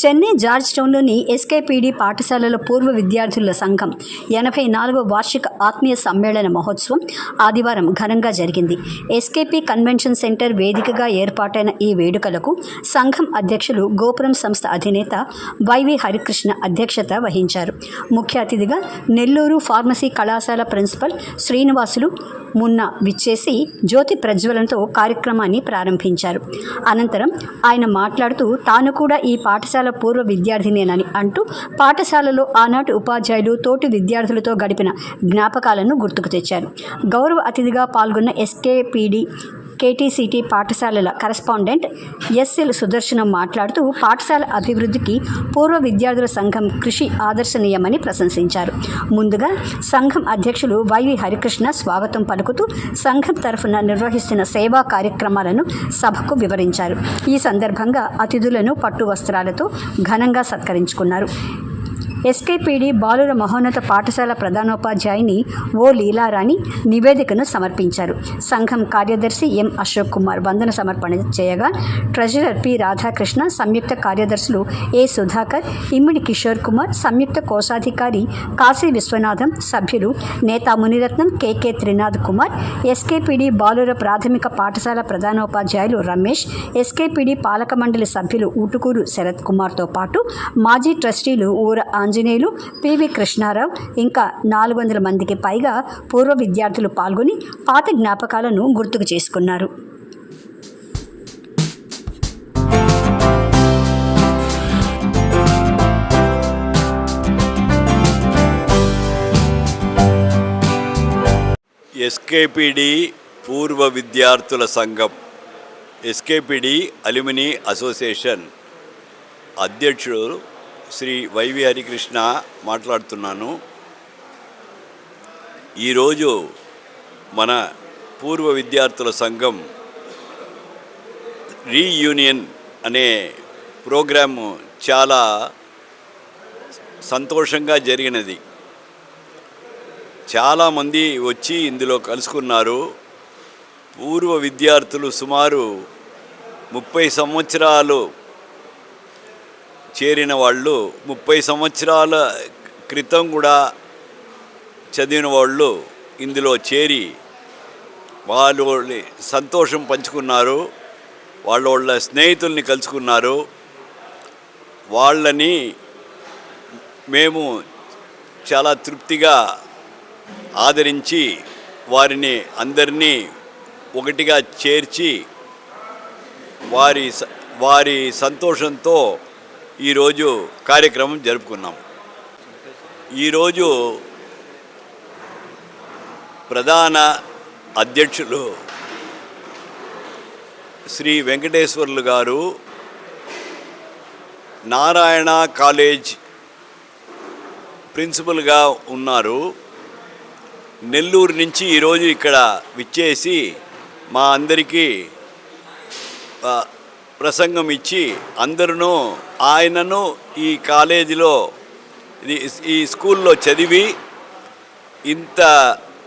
Chennai George టౌన్లోని ఎస్కేపీడీ పాఠశాలల పూర్వ విద్యార్థుల సంఘం ఎనభై నాలుగవ వార్షిక ఆత్మీయ సమ్మేళన మహోత్సవం ఆదివారం ఘనంగా జరిగింది. ఎస్కేపీ కన్వెన్షన్ సెంటర్ వేదికగా ఏర్పాటైన ఈ వేడుకలకు సంఘం అధ్యక్షులు గోపురం సంస్థ అధినేత వైవి హరికృష్ణ అధ్యక్షత వహించారు. ముఖ్య అతిథిగా నెల్లూరు ఫార్మసీ కళాశాల ప్రిన్సిపల్ శ్రీనివాసులు మున్న విచ్చేసి జ్యోతి ప్రజ్వలనతో కార్యక్రమాన్ని ప్రారంభించారు. అనంతరం ఆయన మాట్లాడుతూ తాను కూడా ఈ పాఠశాల పూర్వ విద్యార్థినేనని అంటూ పాఠశాలలో ఆనాటి ఉపాధ్యాయులు తోటి విద్యార్థులతో గడిపిన జ్ఞాపకాలను గుర్తుకు తెచ్చారు. గౌరవ అతిథిగా పాల్గొన్న ఎస్కేపీడీ కేటీసీటీ పాఠశాలల కరస్పాండెంట్ ఎస్ఎల్ సుదర్శనం మాట్లాడుతూ పాఠశాల అభివృద్ధికి పూర్వ విద్యార్థుల సంఘం కృషి ఆదర్శనీయమని ప్రశంసించారు. ముందుగా సంఘం అధ్యక్షులు వైవి హరికృష్ణ స్వాగతం పలుకుతూ సంఘం తరఫున నిర్వహిస్తున్న సేవా కార్యక్రమాలను సభకు వివరించారు. ఈ సందర్భంగా అతిథులను పట్టు వస్త్రాలతో ఘనంగా సత్కరించుకున్నారు. ఎస్కేపీడి బాలుర మహోన్నత పాఠశాల ప్రధానోపాధ్యాయుని ఓ లీలారాణి నివేదికను సమర్పించారు. సంఘం కార్యదర్శి ఎం అశోక్ కుమార్ వందన సమర్పణ చేయగా ట్రెజరర్ పి రాధాకృష్ణ సంయుక్త కార్యదర్శులు ఏ సుధాకర్ ఇమ్మిడి కిషోర్ కుమార్ సంయుక్త కోశాధికారి కాశీ విశ్వనాథం సభ్యులు నేతా మునిరత్నం కెకే త్రినాథ్ కుమార్ ఎస్కేపీడి బాలుర ప్రాథమిక పాఠశాల ప్రధానోపాధ్యాయులు రమేష్ ఎస్కేపీడి పాలక మండలి సభ్యులు ఊటుకూరు శరత్ కుమార్తో పాటు మాజీ ట్రస్టీలు ఊర ఆంజనేయులు పివి కృష్ణారావు ఇంకా నాలుగు వందల మందికి పైగా పూర్వ విద్యార్థులు పాల్గొని పాత జ్ఞాపకాలను గుర్తుకు చేసుకున్నారు. ఎస్కేపిడి పూర్వ విద్యార్థుల సంఘం ఎస్కేపిడి అల్యూమిని అసోసియేషన్ అధ్యక్షుడు శ్రీ వైవి హరికృష్ణ మాట్లాడుతున్నాను. ఈరోజు మన పూర్వ విద్యార్థుల సంఘం రీయూనియన్ అనే ప్రోగ్రాము చాలా సంతోషంగా జరిగినది. చాలామంది వచ్చి ఇందులో కలుసుకున్నారు. పూర్వ విద్యార్థులు సుమారు ముప్పై సంవత్సరాలు చేరిన వాళ్ళు ముప్పై సంవత్సరాల క్రితం కూడా చదివిన వాళ్ళు ఇందులో చేరి వాళ్ళు సంతోషం పంచుకున్నారు వాళ్ళ వాళ్ళ స్నేహితుల్ని కలుసుకున్నారు. వాళ్ళని మేము చాలా తృప్తిగా ఆదరించి వారిని అందరినీ ఒకటిగా చేర్చి వారి స- వారి సంతోషంతో ఈరోజు కార్యక్రమం జరుపుకున్నాం. ఈరోజు ప్రధాన అధ్యక్షులు శ్రీ వెంకటేశ్వర్లు గారు నారాయణ కాలేజ్ ప్రిన్సిపల్గా ఉన్నారు. నెల్లూరు నుంచి ఈరోజు ఇక్కడ విచ్చేసి మా అందరికీ ప్రసంగం ఇచ్చి అందరూ ఆయనను ఈ కాలేజీలో ఈ స్కూల్లో చదివి ఇంత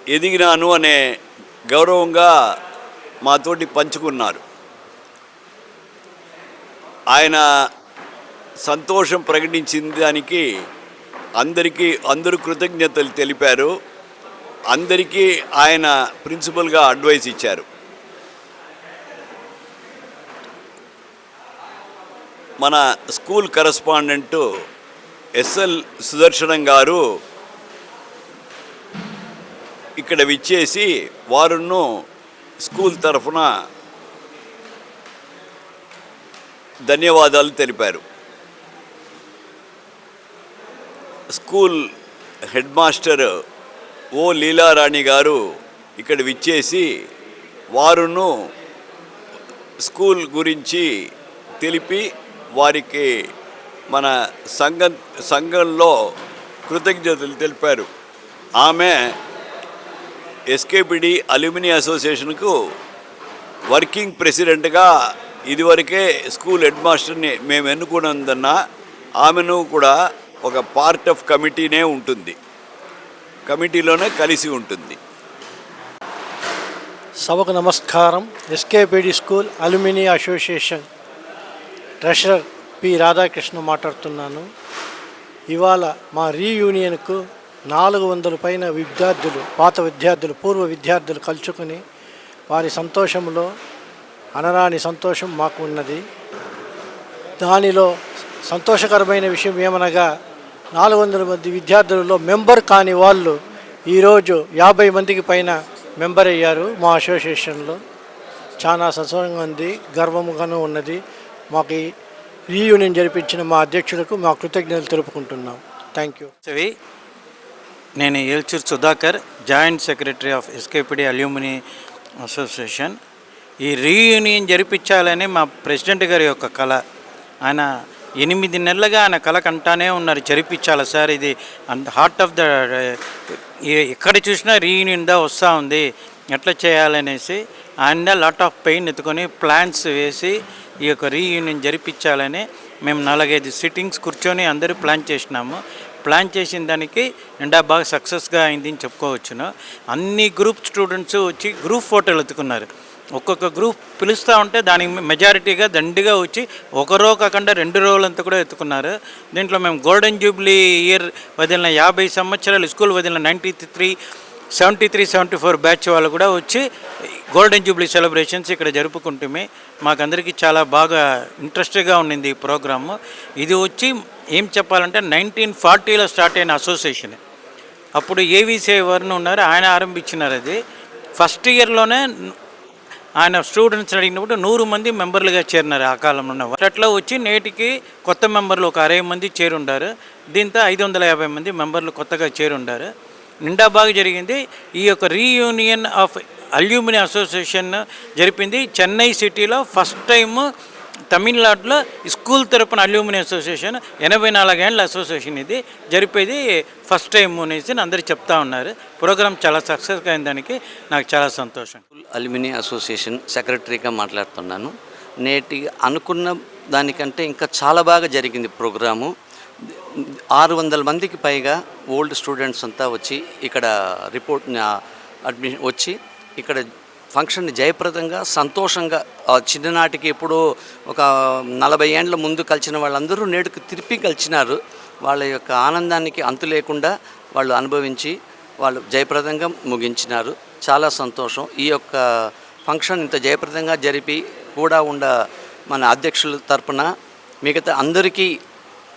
ఎదిగినాను అనే గౌరవంగా మాతోటి పంచుకున్నారు. ఆయన సంతోషం ప్రకటించిన దానికి అందరికీ అందరూ కృతజ్ఞతలు తెలిపారు. అందరికీ ఆయన ప్రిన్సిపల్గా అడ్వైస్ ఇచ్చారు. మన స్కూల్ కరస్పాండెంట్ ఎస్ఎల్ సుదర్శనం గారు ఇక్కడ విచ్చేసి వారును స్కూల్ తరఫున ధన్యవాదాలు తెలిపారు. School head master O Leelarani గారు ఇక్కడ విచ్చేసి వారును స్కూల్ గురించి తెలిపి వారికి మన సంఘం సంఘంలో కృతజ్ఞతలు తెలిపారు. ఆమె ఎస్కేపిడి అల్యూమిని అసోసియేషన్కు వర్కింగ్ ప్రెసిడెంట్గా ఇదివరకే స్కూల్ హెడ్ మాస్టర్ని మేము ఎన్నుకున్నందున ఆమెను కూడా ఒక పార్ట్ ఆఫ్ కమిటీనే ఉంటుంది. కమిటీలోనే కలిసి ఉంటుంది. సభకు నమస్కారం. SKPD school alumni association. Treasurer P Radhakrishna మాట్లాడుతున్నాను. ఇవాళ మా రీయూనియన్కు నాలుగు వందల పైన విద్యార్థులు పాత విద్యార్థులు పూర్వ విద్యార్థులు కలుసుకుని వారి సంతోషంలో అనరాని సంతోషం మాకు ఉన్నది. దానిలో సంతోషకరమైన విషయం ఏమనగా నాలుగు వందల మంది విద్యార్థులలో మెంబర్ కాని వాళ్ళు ఈరోజు యాభై మందికి పైన మెంబర్ అయ్యారు మా అసోసియేషన్లో. చాలా సంతోషంగా ఉంది గర్వముగాను ఉన్నది. మాకు రీయూనియన్ జరిపించిన మా అధ్యక్షులకు మా కృతజ్ఞతలు తెలుపుకుంటున్నాం. థ్యాంక్ యూ వాసవి నేను Elchur Sudhakar joint secretary of SKPD alumni association. ఈ రీయూనియన్ జరిపించాలని మా ప్రెసిడెంట్ గారి యొక్క కళ. ఆయన ఎనిమిది నెలలుగా ఆయన కళ కంటానే ఉన్నారు జరిపించాలి సార్? ఇది అంత హార్ట్ ఆఫ్ ద ఎక్కడ చూసినా రీయూనియన్ దా వస్తూ ఉంది. ఎట్లా చేయాలనేసి ఆయన లాట్ ఆఫ్ పెయిన్ ఎత్తుకొని ప్లాన్స్ వేసి ఈ యొక్క రీయూనియన్ జరిపించాలని మేము నాలుగైదు సిట్టింగ్స్ కూర్చొని అందరూ ప్లాన్ చేసినాము. ప్లాన్ చేసిన దానికి నిండా బాగా సక్సెస్గా అయింది అని చెప్పుకోవచ్చును. అన్ని గ్రూప్ స్టూడెంట్స్ వచ్చి గ్రూప్ ఫోటోలు ఎత్తుకున్నారు. ఒక్కొక్క గ్రూప్ పిలుస్తూ ఉంటే దానికి మెజారిటీగా దండిగా వచ్చి ఒక రో కాకుండా రెండు రోజులంతా కూడా ఎత్తుకున్నారు. దీంట్లో మేము గోల్డెన్ జూబ్లీ ఇయర్ వదిలిన యాభై సంవత్సరాలు స్కూల్ వదిలిన ninety three seventy three seventy four batch వాళ్ళు కూడా వచ్చి గోల్డెన్ జూబ్లీ సెలబ్రేషన్స్ ఇక్కడ జరుపుకుంటుమే. మాకందరికీ చాలా బాగా ఇంట్రెస్ట్గా ఉండింది ఈ ప్రోగ్రాము. ఇది వచ్చి ఏం చెప్పాలంటే నైన్టీన్ ఫార్టీలో స్టార్ట్ అయిన అసోసియేషన్ అప్పుడు ఏవీసీ వారిని ఉన్నారు ఆయన ఆరంభించినారు అది. ఫస్ట్ ఇయర్లోనే ఆయన స్టూడెంట్స్ అడిగినప్పుడు నూరు మంది మెంబర్లుగా చేరినారు ఆ కాలంలో ఉన్నవారు అట్లా వచ్చి నేటికి కొత్త మెంబర్లు ఒక అరవై మంది చేరుండారు. దీంతో ఐదు వందల యాభై మంది మెంబర్లు కొత్తగా చేరుండారు. నిండా బాగా జరిగింది. ఈ యొక్క రీయూనియన్ ఆఫ్ అల్యూమిని అసోసియేషన్ జరిపింది. చెన్నై సిటీలో ఫస్ట్ టైం తమిళనాడులో స్కూల్ తరపున అల్యూమిని అసోసియేషన్ ఎనభై నాలుగేళ్ళ అసోసియేషన్ ఇది. జరిపేది ఫస్ట్ టైం అనేసి అందరూ చెప్తా ఉన్నారు. ప్రోగ్రామ్ చాలా సక్సెస్గా అయిన దానికి. నాకు చాలా సంతోషం. అల్యూమిని అసోసియేషన్ సెక్రటరీగా మాట్లాడుతున్నాను. నేటి అనుకున్న దానికంటే ఇంకా చాలా బాగా జరిగింది ప్రోగ్రాము. ఆరు వందల మందికి పైగా ఓల్డ్ స్టూడెంట్స్ అంతా వచ్చి ఇక్కడ రిపోర్ట్ అడ్మిషన్ వచ్చి ఇక్కడ ఫంక్షన్ని జయప్రదంగా సంతోషంగా చిన్ననాటికి ఎప్పుడో ఒక నలభై ఏండ్ల ముందు కలిసిన వాళ్ళందరూ నేడుకు తిరిపి కలిసినారు వాళ్ళ యొక్క ఆనందానికి అంతు లేకుండా వాళ్ళు అనుభవించి వాళ్ళు జయప్రదంగా ముగించినారు. చాలా సంతోషం. ఈ యొక్క ఫంక్షన్ ఇంత జయప్రదంగా జరిపి కూడా ఉండ మన అధ్యక్షుల తరపున మిగతా అందరికీ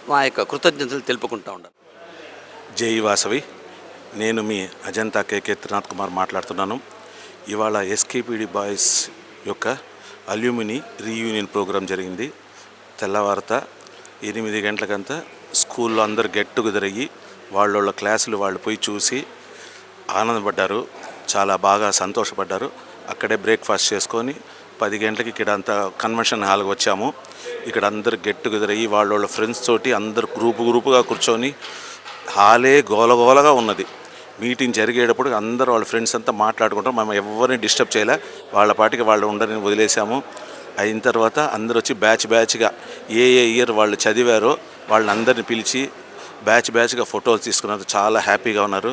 మా యొక్క కృతజ్ఞతలు తెలుపుకుంటా ఉండాలి. జై వాసవి. నేను మీ అజంతా కేకే త్రినాథ్ కుమార్ మాట్లాడుతున్నాను. ఇవాళ ఎస్కేపిడి బాయ్స్ యొక్క అల్యూమిని రీయూనియన్ ప్రోగ్రాం జరిగింది. తెల్లవారత ఎనిమిది గంటలకంతా స్కూల్లో అందరు గెట్ టుగెదర్ అయ్యి వాళ్ళ క్లాసులు వాళ్ళు పోయి చూసి ఆనందపడ్డారు. చాలా బాగా సంతోషపడ్డారు. అక్కడే బ్రేక్ఫాస్ట్ చేసుకొని పది గంటలకి ఇక్కడ అంతా కన్వెన్షన్ హాల్కి వచ్చాము. ఇక్కడ అందరు గెట్ టుగెదర్ అయ్యి వాళ్ళ వాళ్ళ ఫ్రెండ్స్ తోటి అందరు గ్రూపు గ్రూపుగా కూర్చొని హాలే గోలగోలగా ఉన్నది. మీటింగ్ జరిగేటప్పుడు అందరూ వాళ్ళ ఫ్రెండ్స్ అంతా మాట్లాడుకుంటాం మేము ఎవరిని డిస్టర్బ్ చేయలే. వాళ్ళ పాటికి వాళ్ళు ఉండని వదిలేసాము. అయిన తర్వాత అందరూ వచ్చి బ్యాచ్ బ్యాచ్గా ఏ ఏ ఇయర్ వాళ్ళు చదివారో వాళ్ళని అందరిని పిలిచి బ్యాచ్ బ్యాచ్గా ఫోటోలు తీసుకున్నారు చాలా హ్యాపీగా ఉన్నారు.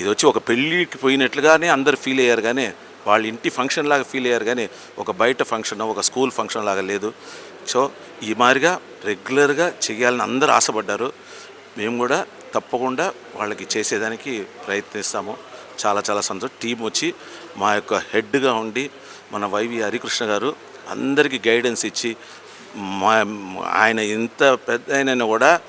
ఇది వచ్చి ఒక పెళ్ళికి పోయినట్లుగానే అందరు ఫీల్ అయ్యారు. కానీ వాళ్ళ ఇంటి ఫంక్షన్ లాగా ఫీల్ అయ్యారు కానీ ఒక బయట ఫంక్షన్ ఒక స్కూల్ ఫంక్షన్ లాగా లేదు. సో ఈ మాదిరిగా రెగ్యులర్గా చేయాలని అందరూ ఆశపడ్డారు. మేము కూడా తప్పకుండా వాళ్ళకి చేసేదానికి ప్రయత్నిస్తాము. చాలా చాలా సంతోషం. టీం వచ్చి మా యొక్క హెడ్గా ఉండి మన వైవి హరికృష్ణ గారు అందరికీ గైడెన్స్ ఇచ్చి మా ఆయన ఇంత పెద్ద ఆయన కూడా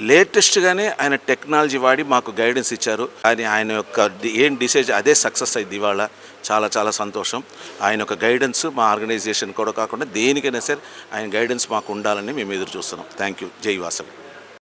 లేటెస్ట్గానే ఆయన టెక్నాలజీ వాడి మాకు గైడెన్స్ ఇచ్చారు. కానీ ఆయన యొక్క ఏం డిసైజ్ అదే సక్సెస్ అయింది ఇవాళ. చాలా చాలా సంతోషం. ఆయన ఒక గైడెన్స్ మా ఆర్గనైజేషన్ కూడా కాకుండా దేనికైనా సరే ఆయన గైడెన్స్ మాకు ఉండాలని మేము ఎదురు చూస్తున్నాం. థ్యాంక్ యూ జై వాసవి.